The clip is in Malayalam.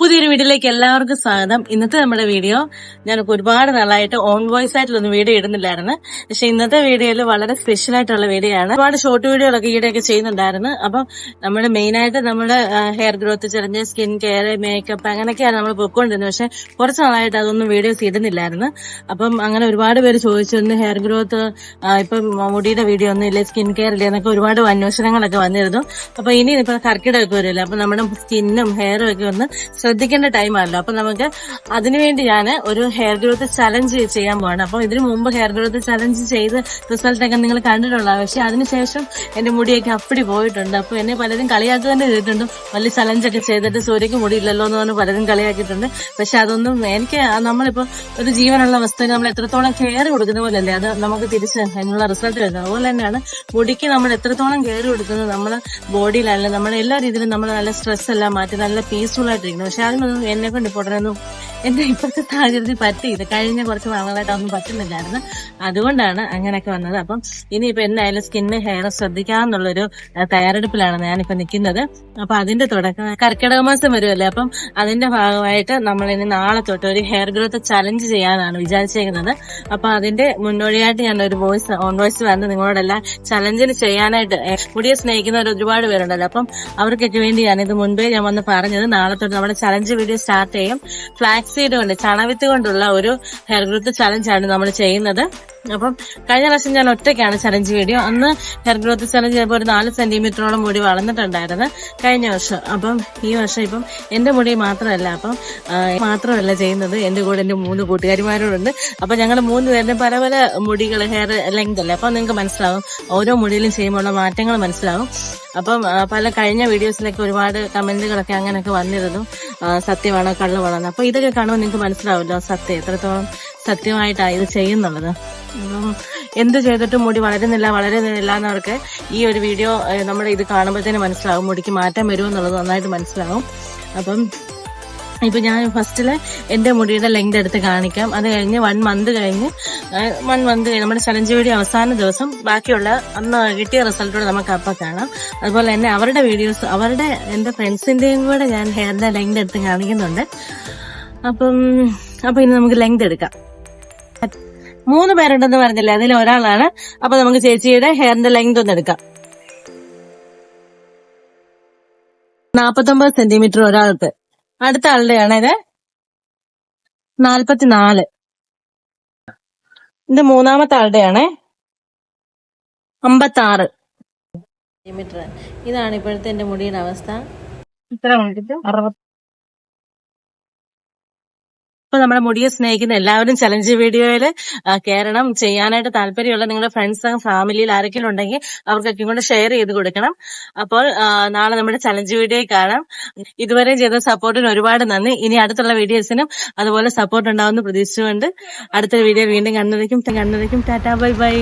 പുതിയൊരു വീഡിയോയിലേക്ക് എല്ലാവർക്കും സ്വാഗതം. ഇന്നത്തെ നമ്മുടെ വീഡിയോ ഞാൻ ഒരുപാട് നാളായിട്ട് ഓൺ വോയിസ് ആയിട്ടുള്ളൊന്നും വീഡിയോ ഇടുന്നില്ലായിരുന്നു. പക്ഷെ ഇന്നത്തെ വീഡിയോയിൽ വളരെ സ്പെഷ്യൽ ആയിട്ടുള്ള വീഡിയോ ആണ്. ഒരുപാട് ഷോർട്ട് വീഡിയോകളൊക്കെ ഈയിടെയൊക്കെ ചെയ്യുന്നുണ്ടായിരുന്നു. അപ്പം നമ്മൾ മെയിൻ ആയിട്ട് നമ്മൾ hair growth challenge skin care makeup അങ്ങനെയൊക്കെയാണ് നമ്മൾ പൊയ്ക്കൊണ്ടിരുന്നത്. പക്ഷെ കുറച്ച് നാളായിട്ട് അതൊന്നും വീഡിയോസ് ഇടുന്നില്ലായിരുന്നു. അപ്പം അങ്ങനെ ഒരുപാട് പേര് ചോദിച്ചിരുന്നു ഹെയർ ഗ്രോത്ത് ഇപ്പം മുടിയുടെ വീഡിയോ ഒന്നും ഇല്ലേ സ്കിൻ കെയർ ഇല്ലേ എന്നൊക്കെ ഒരുപാട് അന്വേഷണങ്ങളൊക്കെ വന്നിരുന്നു. അപ്പൊ ഇനി ഇപ്പൊ കർക്കിടമൊക്കെ വരുമല്ലോ അപ്പൊ നമ്മുടെ സ്കിന്നും ഹെയറും ഒക്കെ ഒന്ന് ശ്രദ്ധിക്കേണ്ട ടൈമാണല്ലോ അപ്പൊ നമുക്ക് അതിനുവേണ്ടി ഞാൻ ഒരു ഹെയർ ഗ്രോത്ത് ചലഞ്ച് ചെയ്യാൻ പോവാണ്. അപ്പൊ ഇതിനു മുമ്പ് ഹെയർ ഗ്രോത്ത് ചലഞ്ച് ചെയ്ത് റിസൾട്ട് ഒക്കെ നിങ്ങൾ കണ്ടിട്ടുള്ള പക്ഷെ അതിനുശേഷം എന്റെ മുടിയൊക്കെ അപ്പടി പോയിട്ടുണ്ട്. അപ്പൊ എന്നെ പലരും കളിയാക്കുക തന്നെ ചെയ്തിട്ടുണ്ട്. വലിയ ചലഞ്ച് ഒക്കെ ചെയ്തിട്ട് സൂര്യക്ക് മുടിയില്ലല്ലോ എന്ന് പറഞ്ഞ് പലരും കളിയാക്കിയിട്ടുണ്ട്. പക്ഷെ അതൊന്നും എനിക്ക് നമ്മളിപ്പോ ഒരു ജീവനുള്ള വസ്തുവിന് നമ്മൾ എത്രത്തോളം കെയർ കൊടുക്കുന്ന പോലെയല്ലേ അത് നമുക്ക് തിരിച്ച് അതിനുള്ള റിസൾട്ട് വരുന്നത്. അതുപോലെ തന്നെയാണ് മുടിക്ക് നമ്മൾ എത്രത്തോളം കെയർ കൊടുക്കുന്നത് നമ്മൾ ബോഡിയിലല്ല നമ്മുടെ എല്ലാ രീതിയിലും നമ്മൾ നല്ല സ്ട്രെസ് എല്ലാം മാറ്റി നല്ല പീസ്ഫുൾ ആയിട്ടിരിക്കുന്നു പക്ഷെ അതിനൊന്നും എന്നെ കൊണ്ട് ഇപ്പോൾ എന്റെ ഇപ്പോഴത്തെ സാഹചര്യത്തിൽ പറ്റിയില്ല. കഴിഞ്ഞ കുറച്ച് നാളുകളായിട്ട് ഒന്നും പറ്റുന്നില്ലായിരുന്നു. അതുകൊണ്ടാണ് അങ്ങനെയൊക്കെ വന്നത്. അപ്പം ഇനിയിപ്പോ എന്തായാലും സ്കിന്ന് ഹെയർ ശ്രദ്ധിക്കാന്നുള്ളൊരു തയ്യാറെടുപ്പിലാണ് ഞാനിപ്പോ നിൽക്കുന്നത്. അപ്പൊ അതിന്റെ തുടക്കം കർക്കിടക മാസം വരുമല്ലേ? അപ്പം അതിന്റെ ഭാഗമായിട്ട് നമ്മൾ ഇനി നാളെ തൊട്ട് ഒരു ഹെയർ ഗ്രോത്ത് ചലഞ്ച് ചെയ്യാനാണ് വിചാരിച്ചേക്കുന്നത്. അപ്പൊ അതിന്റെ മുന്നോടിയായിട്ട് ഞാൻ ഒരു വോയിസ് ഓൺ വോയിസ് വന്ന് നിങ്ങളോടെല്ലാം ചലഞ്ചിന് ചെയ്യാനായിട്ട് മുടിയെ സ്നേഹിക്കുന്നവർ ഒരുപാട് പേരുണ്ടല്ലോ. അപ്പം അവർക്കൊക്കെ വേണ്ടി ഞാനിത് മുൻപേ ഞാൻ വന്ന് പറഞ്ഞത് നാളെ തൊട്ട് നമ്മുടെ ചലഞ്ച് വീഡിയോ സ്റ്റാർട്ട് ചെയ്യും. ഫ്ലാക്സ് സീഡ് കൊണ്ട് ചണവിത്ത് കൊണ്ടുള്ള ഒരു ഹെയർ ഗ്രോത്ത് ചലഞ്ച് ആണ് നമ്മൾ ചെയ്യുന്നത്. അപ്പം കഴിഞ്ഞ പ്രാവശ്യം ഞാൻ ഒറ്റയ്ക്കാണ് ചലഞ്ച് വീഡിയോ അന്ന് ഹെയർ ഗ്രോത്ത് ചലഞ്ച് ചെയ്തപ്പോൾ ഒരു നാല് സെന്റിമീറ്ററോളം മുടി വളർന്നിട്ടുണ്ടായിരുന്നു കഴിഞ്ഞ വർഷം. അപ്പം ഈ വർഷം ഇപ്പം എന്റെ മുടി മാത്രമല്ല അപ്പം മാത്രമല്ല ചെയ്യുന്നത് എന്റെ കൂടെ എന്റെ മൂന്ന് കൂട്ടുകാരിമാരോടുണ്ട്. അപ്പൊ ഞങ്ങൾ മൂന്ന് പേരുടെ പല പല മുടികൾ ഹെയർ ലെങ്ത് അല്ലേ? അപ്പൊ നിങ്ങൾക്ക് മനസ്സിലാവും. ഓരോ മുടിയിലും ചെയ്യുമ്പോൾ ഉള്ള മാറ്റങ്ങൾ മനസ്സിലാവും. അപ്പം പല കഴിഞ്ഞ വീഡിയോസിലൊക്കെ ഒരുപാട് കമന്റുകളൊക്കെ അങ്ങനെയൊക്കെ വന്നിരുന്നു. സത്യമാണോ കള്ളമാണോ. അപ്പൊ ഇതൊക്കെ കാണുമ്പോൾ നിങ്ങൾക്ക് മനസ്സിലാവല്ലോ സത്യം. എത്രത്തോളം സത്യമായിട്ടാണ് ഇത് ചെയ്യുന്നുള്ളത്. എന്ത് ചെയ്തിട്ടും മുടി വളരുന്നില്ല വളരുന്നില്ല എന്നവർക്ക് ഈ ഒരു വീഡിയോ നമ്മുടെ ഇത് കാണുമ്പോഴത്തേന് മനസ്സിലാവും. മുടിക്ക് മാറ്റം വരുമെന്നുള്ളത് നന്നായിട്ട് മനസ്സിലാവും. അപ്പം ഇപ്പൊ ഞാൻ ഫസ്റ്റിൽ എന്റെ മുടിയുടെ ലെങ്ത് എടുത്ത് കാണിക്കാം. അത് കഴിഞ്ഞ് വൺ മന്ത് കഴിഞ്ഞ് വൺ മന്ത് കഴിഞ്ഞ് നമ്മുടെ ചലഞ്ച് വീഡിയോ അവസാന ദിവസം ബാക്കിയുള്ള അന്ന് കിട്ടിയ റിസൾട്ടോടെ നമുക്ക് അപ്പൊ കാണാം. അതുപോലെ തന്നെ അവരുടെ വീഡിയോസ് അവരുടെ എന്റെ ഫ്രണ്ട്സിന്റെയും കൂടെ ഞാൻ ഹെയറിന്റെ ലെങ്ത് എടുത്ത് കാണിക്കുന്നുണ്ട്. അപ്പം അപ്പൊ ഇനി നമുക്ക് ലെങ്ത് എടുക്കാം. മൂന്ന് പേരുണ്ടെന്ന് പറഞ്ഞില്ലേ? അതിൽ ഒരാളാണ്. അപ്പൊ നമുക്ക് ചേച്ചിയുടെ ഹെയറിന്റെ ലെങ്ത് ഒന്ന് എടുക്കാം. നാപ്പത്തൊമ്പത് സെന്റിമീറ്റർ ഒരാൾക്ക്. അടുത്ത ആളുടെയാണ് ഇത്. നാൽപ്പത്തിനാല് ഇത് മൂന്നാമത്തെ ആളുടെയാണ് അമ്പത്തി ആറ് ഇതാണ് ഇപ്പോഴത്തെ എന്റെ മുടിയുടെ അവസ്ഥ. ഇത്ര അറുപത്തി ഇപ്പൊ നമ്മുടെ മുടിയെ സ്നേഹിക്കുന്ന എല്ലാവരും ചലഞ്ച് വീഡിയോയിൽ കയറണം ചെയ്യാനായിട്ട് താല്പര്യമുള്ള നിങ്ങളുടെ ഫ്രണ്ട്സ് ഫാമിലിയിൽ ആരെങ്കിലും ഉണ്ടെങ്കിൽ അവർക്കൊക്കെ കൊണ്ട് ഷെയർ ചെയ്ത് കൊടുക്കണം. അപ്പോൾ നാളെ നമ്മുടെ ചലഞ്ച് വീഡിയോ കാണാം. ഇതുവരെ ചെയ്ത സപ്പോർട്ടിന് ഒരുപാട് നന്ദി. ഇനി അടുത്തുള്ള വീഡിയോസിനും അതുപോലെ സപ്പോർട്ട് ഉണ്ടാവുമെന്ന് പ്രതീക്ഷിച്ചുകൊണ്ട് അടുത്ത വീഡിയോ വീണ്ടും കണ്ടതിക്കും കണ്ടതിക്കും ടാറ്റാ ബൈ ബൈ.